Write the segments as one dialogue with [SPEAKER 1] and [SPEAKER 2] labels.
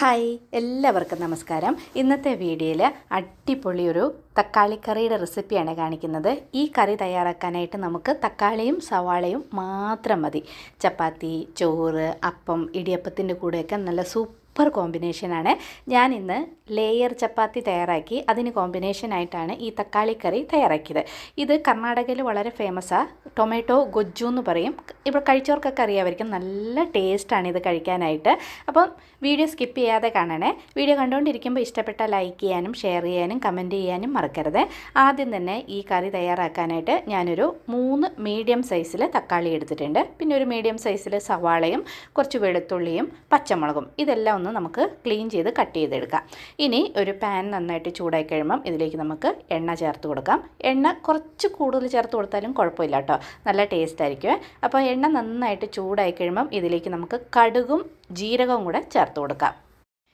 [SPEAKER 1] Hi എല്ലാവർക്കും നമസ്കാരം. ഇന്നത്തെ വീഡിയോയിൽ അടിപൊളി ഒരു തക്കാളിക്കറിയുടെ റെസിപ്പിയാണ് കാണിക്കുന്നത്. ഈ കറി തയ്യാറാക്കാനായിട്ട് നമുക്ക് തക്കാളിയും സവാളയും മാത്രം മതി. ചപ്പാത്തി ചോറ് അപ്പം ഇടിയപ്പത്തിന്റെ കൂടെയൊക്കെ നല്ല സൂപ്പർ കോമ്പിനേഷനാണ് ഞാൻ ഇന്ന് ലേയർ ചപ്പാത്തി തയ്യാറാക്കി. അതിന് കോമ്പിനേഷനായിട്ടാണ് ഈ തക്കാളി കറി തയ്യാറാക്കിയത്. ഇത് കർണാടകയിൽ വളരെ ഫേമസാണ് ടൊമാറ്റോ ഗൊജ്ജു എന്ന് പറയും. ഇവിടെ കഴിച്ചവർക്കൊക്കെ അറിയാമായിരിക്കും. നല്ല ടേസ്റ്റാണ് ഇത് കഴിക്കാനായിട്ട്. അപ്പം വീഡിയോ സ്കിപ്പ് ചെയ്യാതെ കാണണേ. വീഡിയോ കണ്ടുകൊണ്ടിരിക്കുമ്പോൾ ഇഷ്ടപ്പെട്ട ലൈക്ക് ചെയ്യാനും ഷെയർ ചെയ്യാനും കമന്റ് ചെയ്യാനും മറക്കരുത്. ആദ്യം തന്നെ ഈ കറി തയ്യാറാക്കാനായിട്ട് ഞാനൊരു മൂന്ന് മീഡിയം സൈസിൽ തക്കാളി എടുത്തിട്ടുണ്ട്. പിന്നെ ഒരു മീഡിയം സൈസിൽ സവാളയും കുറച്ച് വെളുത്തുള്ളിയും പച്ചമുളകും. ഇതെല്ലാം ഒന്ന് നമുക്ക് ക്ലീൻ ചെയ്ത് കട്ട് ചെയ്തെടുക്കാം. ഇനി ഒരു പാൻ നന്നായിട്ട് ചൂടായി കഴിയുമ്പം ഇതിലേക്ക് നമുക്ക് എണ്ണ ചേർത്ത് കൊടുക്കാം. എണ്ണ കുറച്ച് കൂടുതൽ ചേർത്ത് കൊടുത്താലും കുഴപ്പമില്ല കേട്ടോ. നല്ല ടേസ്റ്റ് ആയിരിക്കും അപ്പോൾ എണ്ണ നന്നായിട്ട് ചൂടായി കഴിയുമ്പം ഇതിലേക്ക് നമുക്ക് കടുകും ജീരകവും കൂടെ ചേർത്ത് കൊടുക്കാം.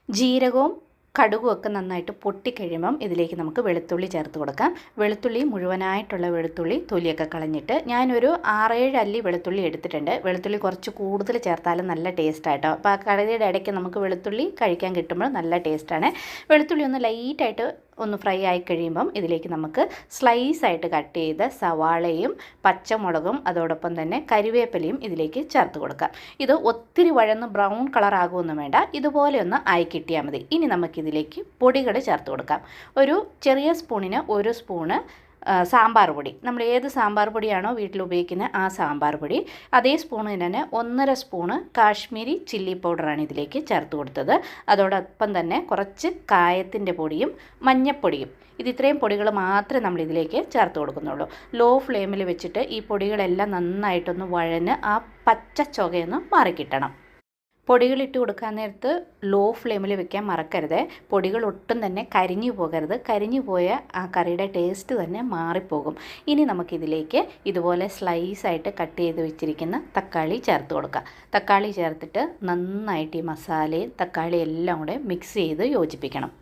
[SPEAKER 1] ജീരകവും കടുകും ഒക്കെ നന്നായിട്ട് പൊട്ടിക്കഴിയുമ്പം ഇതിലേക്ക് നമുക്ക് വെളുത്തുള്ളി ചേർത്ത് കൊടുക്കാം. വെളുത്തുള്ളി മുഴുവനായിട്ടുള്ള വെളുത്തുള്ളി തൊലിയൊക്കെ കളഞ്ഞിട്ട് ഞാനൊരു ആറേഴ് അല്ലി വെളുത്തുള്ളി എടുത്തിട്ടുണ്ട്. വെളുത്തുള്ളി കുറച്ച് കൂടുതൽ ചേർത്താലും നല്ല ടേസ്റ്റായിട്ടോ അപ്പോൾ ആ കറിയുടെ ഇടയ്ക്ക് നമുക്ക് വെളുത്തുള്ളി കഴിക്കാൻ കിട്ടുമ്പോൾ നല്ല ടേസ്റ്റാണ് വെളുത്തുള്ളി ഒന്ന് ലൈറ്റായിട്ട് ഒന്ന് ഫ്രൈ ആയി കഴിയുമ്പം ഇതിലേക്ക് നമുക്ക് സ്ലൈസ് ആയിട്ട് കട്ട് ചെയ്ത സവാളയും പച്ചമുളകും അതോടൊപ്പം തന്നെ കരിവേപ്പിലയും ഇതിലേക്ക് ചേർത്ത് കൊടുക്കാം. ഇത് ഒത്തിരി വഴന്ന് ബ്രൗൺ കളർ ആകുമെന്നും വേണ്ട. ഇതുപോലെ ഒന്ന് ആയി കിട്ടിയാൽ മതി. ഇനി നമുക്കിതിലേക്ക് പൊടികൾ ചേർത്ത് കൊടുക്കാം. ഒരു ചെറിയ സ്പൂണിന് ഒരു സ്പൂണ് സാമ്പാർ പൊടി. നമ്മൾ ഏത് സാമ്പാർ പൊടിയാണോ വീട്ടിൽ ഉപയോഗിക്കുന്നത് ആ സാമ്പാർ പൊടി. അതേ സ്പൂണിന് തന്നെ ഒന്നര സ്പൂണ് കാശ്മീരി ചില്ലി പൗഡറാണ് ഇതിലേക്ക് ചേർത്ത് കൊടുത്തത്. അതോടൊപ്പം തന്നെ കുറച്ച് കായത്തിന്റെ പൊടിയും മഞ്ഞപ്പൊടിയും. ഇത് ഇത്രയും പൊടികൾ മാത്രമേ നമ്മൾ ഇതിലേക്ക് ചേർത്ത് കൊടുക്കുന്നുള്ളൂ. ലോ ഫ്ലെയിമിൽ വെച്ചിട്ട് ഈ പൊടികളെല്ലാം നന്നായിട്ടൊന്ന് വഴന്ന് ആ പച്ച ചുകയൊന്ന് മാറിക്കിട്ടണം. പൊടികൾ ഇട്ട് കൊടുക്കാൻ നേരത്ത് ലോ ഫ്ലെയിമിൽ വെക്കാൻ മറക്കരുത്. പൊടികൾ ഒട്ടും തന്നെ കരിഞ്ഞു പോകരുത്. കരിഞ്ഞു പോയ ആ കറിയുടെ ടേസ്റ്റ് തന്നെ മാറിപ്പോകും. ഇനി നമുക്കിതിലേക്ക് ഇതുപോലെ സ്ലൈസായിട്ട് കട്ട് ചെയ്ത് വെച്ചിരിക്കുന്ന തക്കാളി ചേർത്ത് കൊടുക്കാം. തക്കാളി ചേർത്തിട്ട് നന്നായിട്ട് ഈ മസാലയും തക്കാളിയും എല്ലാം കൂടെ മിക്സ് ചെയ്ത് യോജിപ്പിക്കണം.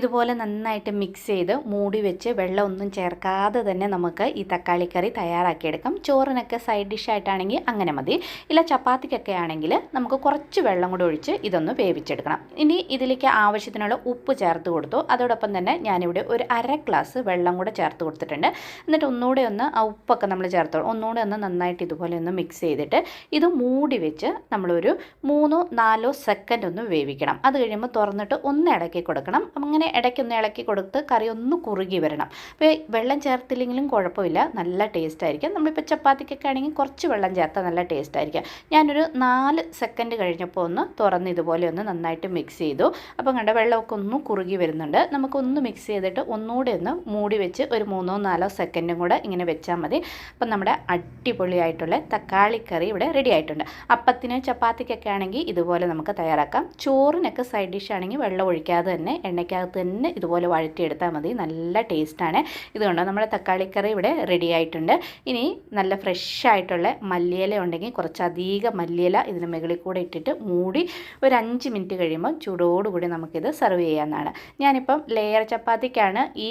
[SPEAKER 1] ഇതുപോലെ നന്നായിട്ട് മിക്സ് ചെയ്ത് മൂടി വെച്ച് വെള്ളമൊന്നും ചേർക്കാതെ തന്നെ നമുക്ക് ഈ തക്കാളി തക്കാളിക്കറി തയ്യാറാക്കിയെടുക്കാം. ചോറിനൊക്കെ സൈഡ് ഡിഷായിട്ടാണെങ്കിൽ അങ്ങനെ മതി. ഇല്ല ചപ്പാത്തിക്കൊക്കെ ആണെങ്കിൽ നമുക്ക് കുറച്ച് വെള്ളം കൂടി ഒഴിച്ച് ഇതൊന്ന് വേവിച്ചെടുക്കണം. ഇനി ഇതിലേക്ക് ആവശ്യത്തിനുള്ള ഉപ്പ് ചേർത്ത് കൊടുത്തു. അതോടൊപ്പം തന്നെ ഞാനിവിടെ ഒരു അര ഗ്ലാസ് വെള്ളം കൂടെ ചേർത്ത് കൊടുത്തിട്ടുണ്ട്. എന്നിട്ട് ഒന്നുകൂടെ ഒന്ന് ആ ഉപ്പൊക്കെ നമ്മൾ ചേർത്ത് ഒന്നുകൂടെ ഒന്ന് നന്നായിട്ട് ഇതുപോലെ ഒന്ന് മിക്സ് ചെയ്തിട്ട് ഇത് മൂടി വെച്ച് നമ്മളൊരു മൂന്നോ നാലോ സെക്കൻഡ് ഒന്ന് വേവിക്കണം. അത് കഴിയുമ്പോൾ തുറന്നിട്ട് ഒന്ന് ഇളക്കി കൊടുക്കണം. അങ്ങനെ ഇങ്ങനെ ഇടയ്ക്കൊന്ന് ഇളക്കി കൊടുത്ത് കറി ഒന്ന് കുറുകി വരണം. അപ്പോൾ വെള്ളം ചേർത്തില്ലെങ്കിലും കുഴപ്പമില്ല. നല്ല ടേസ്റ്റ് ആയിരിക്കും. നമ്മളിപ്പോൾ ചപ്പാത്തിക്കൊക്കെ ആണെങ്കിൽ കുറച്ച് വെള്ളം ചേർത്താൽ നല്ല ടേസ്റ്റ് ആയിരിക്കും. ഞാനൊരു നാല് സെക്കൻഡ് കഴിഞ്ഞപ്പോൾ ഒന്ന് തുറന്ന് ഇതുപോലെ ഒന്ന് നന്നായിട്ട് മിക്സ് ചെയ്തു. അപ്പം കണ്ട വെള്ളമൊക്കെ ഒന്ന് കുറുകി വരുന്നുണ്ട്. നമുക്കൊന്ന് മിക്സ് ചെയ്തിട്ട് ഒന്നുകൂടെ ഒന്ന് മൂടി വെച്ച് ഒരു മൂന്നോ നാലോ സെക്കൻഡും കൂടെ ഇങ്ങനെ വെച്ചാൽ മതി. അപ്പം നമ്മുടെ അടിപൊളിയായിട്ടുള്ള തക്കാളി കറി ഇവിടെ റെഡി ആയിട്ടുണ്ട്. അപ്പത്തിന് ചപ്പാത്തിക്കൊക്കെ ആണെങ്കിൽ ഇതുപോലെ നമുക്ക് തയ്യാറാക്കാം. ചോറിനൊക്കെ സൈഡ് ഡിഷ് ആണെങ്കിൽ വെള്ളം ഒഴിക്കാതെ തന്നെ എണ്ണയ്ക്കകത്ത് തന്നെ ഇതുപോലെ വഴറ്റിയെടുത്താൽ മതി. നല്ല ടേസ്റ്റാണ്. ഇതുകൊണ്ട് നമ്മുടെ തക്കാളിക്കറി ഇവിടെ റെഡി ആയിട്ടുണ്ട്. ഇനി നല്ല ഫ്രഷ് ആയിട്ടുള്ള മല്ലിയില ഉണ്ടെങ്കിൽ കുറച്ചധികം മല്ലിയില ഇതിന് മുകളിൽ കൂടെ ഇട്ടിട്ട് മൂടി ഒരു അഞ്ച് മിനിറ്റ് കഴിയുമ്പോൾ ചൂടോടുകൂടി നമുക്കിത് സെർവ് ചെയ്യാവുന്നതാണ്. ഞാനിപ്പം ലെയർ ചപ്പാത്തിക്കാണ് ഈ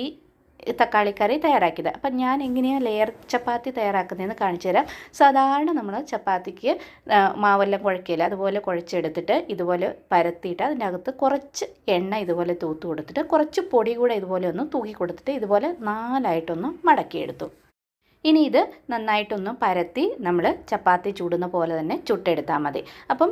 [SPEAKER 1] തക്കാളിക്കറി തയ്യാറാക്കിയത്. അപ്പം ഞാൻ എങ്ങനെയാണ് ലെയർ ചപ്പാത്തി തയ്യാറാക്കുന്നതെന്ന് കാണിച്ചു തരാം. സാധാരണ നമ്മൾ ചപ്പാത്തിക്ക് മാവെല്ലാം കുഴക്കില്ല അതുപോലെ കുഴച്ചെടുത്തിട്ട് ഇതുപോലെ പരത്തിയിട്ട് അതിന്റെ അകത്ത് കുറച്ച് എണ്ണ ഇതുപോലെ തൂത്ത് കൊടുത്തിട്ട് കുറച്ച് പൊടി കൂടെ ഇതുപോലെ ഒന്ന് തൂക്കി കൊടുത്തിട്ട് ഇതുപോലെ നാലായിട്ടൊന്ന് മടക്കിയെടുത്തു. ഇനി ഇത് നന്നായിട്ടൊന്ന് പരത്തി നമ്മൾ ചപ്പാത്തി ചൂടുന്ന പോലെ തന്നെ ചുട്ടെടുത്താൽ മതി. അപ്പം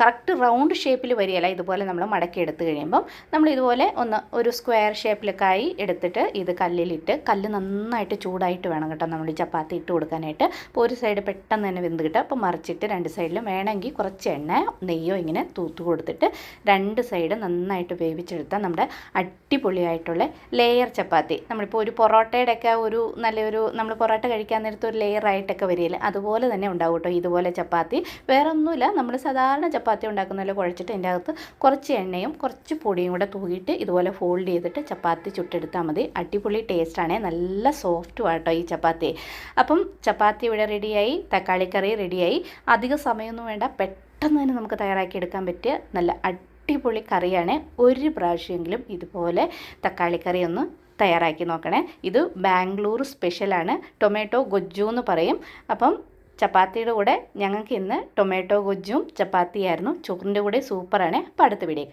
[SPEAKER 1] കറക്റ്റ് റൗണ്ട് ഷേപ്പിൽ വരികയല്ല. ഇതുപോലെ നമ്മൾ മടക്കി എടുത്ത് കഴിയുമ്പം നമ്മൾ ഇതുപോലെ ഒന്ന് ഒരു സ്ക്വയർ ഷേപ്പിലൊക്കെ ആയി എടുത്തിട്ട് ഇത് കല്ലിലിട്ട് കല്ല് നന്നായിട്ട് ചൂടായിട്ട് വേണം കേട്ടോ. നമ്മൾ ചപ്പാത്തി ഇട്ട് കൊടുക്കാനായിട്ട്. അപ്പോൾ ഒരു സൈഡ് പെട്ടെന്ന് തന്നെ വെന്ത് കിട്ടുക അപ്പോൾ മറിച്ചിട്ട് രണ്ട് സൈഡിലും വേണമെങ്കിൽ കുറച്ച് എണ്ണ നെയ്യോ ഇങ്ങനെ തൂത്ത് കൊടുത്തിട്ട് രണ്ട് സൈഡ് നന്നായിട്ട് വേവിച്ചെടുത്താൽ നമ്മുടെ അടിപൊളിയായിട്ടുള്ള ലെയർ ചപ്പാത്തി. നമ്മളിപ്പോൾ ഒരു പൊറോട്ടയുടെ ഒക്കെ ഒരു നല്ലൊരു നമ്മൾ പൊറോട്ട കഴിക്കാൻ നേരത്തെ ഒരു ലെയർ ആയിട്ടൊക്കെ വരികയില്ല. അതുപോലെ തന്നെ ഉണ്ടാവും കേട്ടോ ഇതുപോലെ ചപ്പാത്തി. വേറൊന്നുമില്ല. നമ്മൾ സാധാരണ ചപ്പാത്തി ഉണ്ടാക്കുന്നതിൽ കുഴച്ചിട്ട് അതിന്റെ അകത്ത് കുറച്ച് എണ്ണയും കുറച്ച് പൊടിയും കൂടെ തൂകിയിട്ട് ഇതുപോലെ ഫോൾഡ് ചെയ്തിട്ട് ചപ്പാത്തി ചുട്ടെടുത്താൽ മതി. അടിപൊളി ടേസ്റ്റാണ് നല്ല സോഫ്റ്റും ആട്ടോ ഈ ചപ്പാത്തി. അപ്പം ചപ്പാത്തി ഇവിടെ റെഡിയായി തക്കാളിക്കറി റെഡിയായി അധിക സമയമൊന്നും വേണ്ട. പെട്ടെന്ന് തന്നെ നമുക്ക് തയ്യാറാക്കിയെടുക്കാൻ പറ്റിയ നല്ല അടിപൊളി കറിയാണ്. ഒരു പ്രാവശ്യമെങ്കിലും ഇതുപോലെ തക്കാളിക്കറി ഒന്ന് തയ്യാറാക്കി നോക്കണേ. ഇത് ബാംഗ്ലൂർ സ്പെഷ്യലാണ് ടൊമാറ്റോ ഗൊജ്ജു എന്ന് പറയും. അപ്പം ചപ്പാത്തിയുടെ കൂടെ ഞങ്ങൾക്ക് ഇന്ന് ടൊമാറ്റോ ഗൊജ്ജും ചപ്പാത്തിയായിരുന്നു. ചോറിന്റെ കൂടെ സൂപ്പറാണ്. അപ്പോൾ അടുത്ത വീഡിയോ